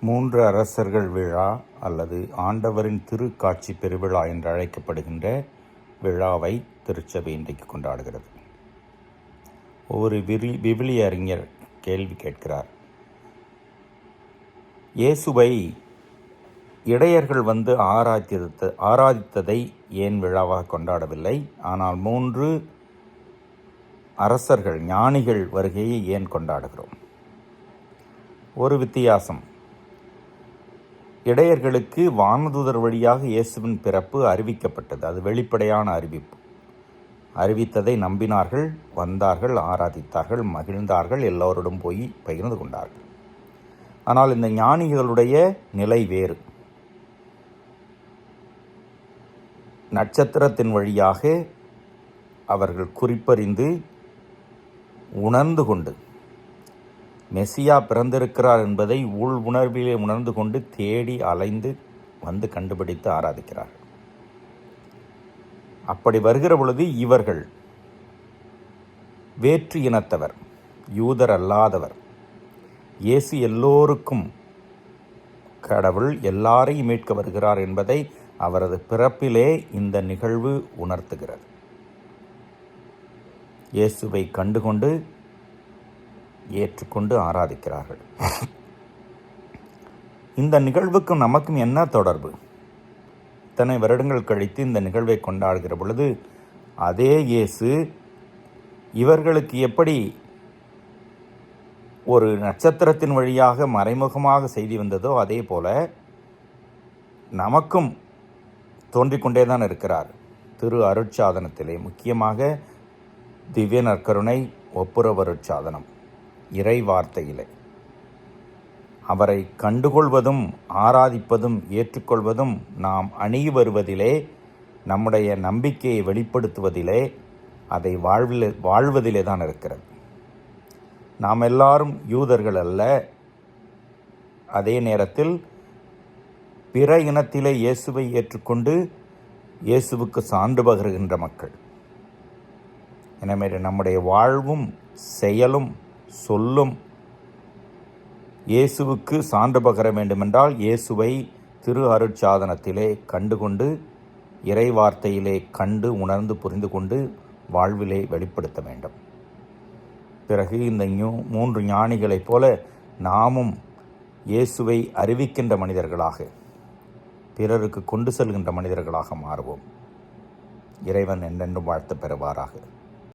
மூன்று அரசர்கள் விழா அல்லது ஆண்டவரின் திருக்காட்சி பெருவிழா என்று அழைக்கப்படுகின்ற விழாவை திருச்சபை இன்றைக்கு கொண்டாடுகிறது. ஒரு விரி விவிலிய அறிஞர் கேள்வி கேட்கிறார். இயேசுவை இடையர்கள் வந்து ஆராதித்த ஆராதித்ததை ஏன் விழாவாக கொண்டாடவில்லை? ஆனால் மூன்று அரசர்கள் ஞானிகள் வருகையை ஏன் கொண்டாடுகிறோம்? ஒரு வித்தியாசம். இடையர்களுக்கு வானதூதர் வழியாக இயேசுவின் பிறப்பு அறிவிக்கப்பட்டது. அது வெளிப்படையான அறிவிப்பு. அறிவித்ததை நம்பினார்கள் வந்தார்கள் ஆராதித்தார்கள் மகிழ்ந்தார்கள் எல்லோரிடம் போய் பகிர்ந்து கொண்டார்கள். ஆனால் இந்த ஞானிகளுடைய நிலை வேறு. நட்சத்திரத்தின் வழியாக அவர்கள் குறிப்பறிந்து உணர்ந்து கொண்டு மெசியா பிறந்திருக்கிறார் என்பதை உள் உணர்விலே உணர்ந்து கொண்டு தேடி அலைந்து வந்து கண்டுபிடித்து ஆராதிக்கிறார். அப்படி வருகிற பொழுது இவர்கள் வேற்று இனத்தவர் யூதர் அல்லாதவர். இயேசு எல்லோருக்கும் கடவுள் எல்லாரையும் மீட்க வருகிறார் என்பதை அவரது பிறப்பிலே இந்த நிகழ்வு உணர்த்துகிறது. இயேசுவை கண்டுகொண்டு ஏற்றுக்கொண்டு ஆராதிக்கிறார்கள். இந்த நிகழ்வுக்கும் நமக்கும் என்ன தொடர்பு? இத்தனை வருடங்கள் கழித்து இந்த நிகழ்வை கொண்டாடுகிற பொழுது அதே இயேசு இவர்களுக்கு எப்படி ஒரு நட்சத்திரத்தின் வழியாக மறைமுகமாக செய்தி வந்ததோ அதே போல நமக்கும் தோன்றிக்கொண்டே தான் இருக்கிறார். திரு அருட்சாதனத்திலே முக்கியமாக திவ்ய நற்கருணை ஒப்புரவருட்சாதனம் இறை வார்த்தையிலே அவரை கண்டுகொள்வதும் ஆராதிப்பதும் ஏற்றுக்கொள்வதும் நாம் அணுகி வருவதிலே நம்முடைய நம்பிக்கையை வெளிப்படுத்துவதிலே அதை வாழ்வில் வாழ்வதிலே தான் இருக்கிறது. நாம் எல்லாரும் யூதர்கள் அல்ல. அதே நேரத்தில் பிற இனத்திலே இயேசுவை ஏற்றுக்கொண்டு இயேசுவுக்கு சான்று பகிர்கின்ற மக்கள். எனவே நம்முடைய வாழ்வும் செயலும் சொல்லும். இயேசுவுக்கு சான்று பகர வேண்டுமென்றால் இயேசுவை திரு அருட்சாதனத்திலே கண்டுகொண்டு இறைவார்த்தையிலே கண்டு உணர்ந்து புரிந்து கொண்டு வாழ்விலே வெளிப்படுத்த வேண்டும். பிறகு இந்த மூன்று ஞானிகளைப் போல நாமும் இயேசுவை அறிவிக்கின்ற மனிதர்களாக பிறருக்கு கொண்டு செல்கின்ற மனிதர்களாக மாறுவோம். இறைவன் என்றென்றும் வாழ்த்து பெறுவாராக.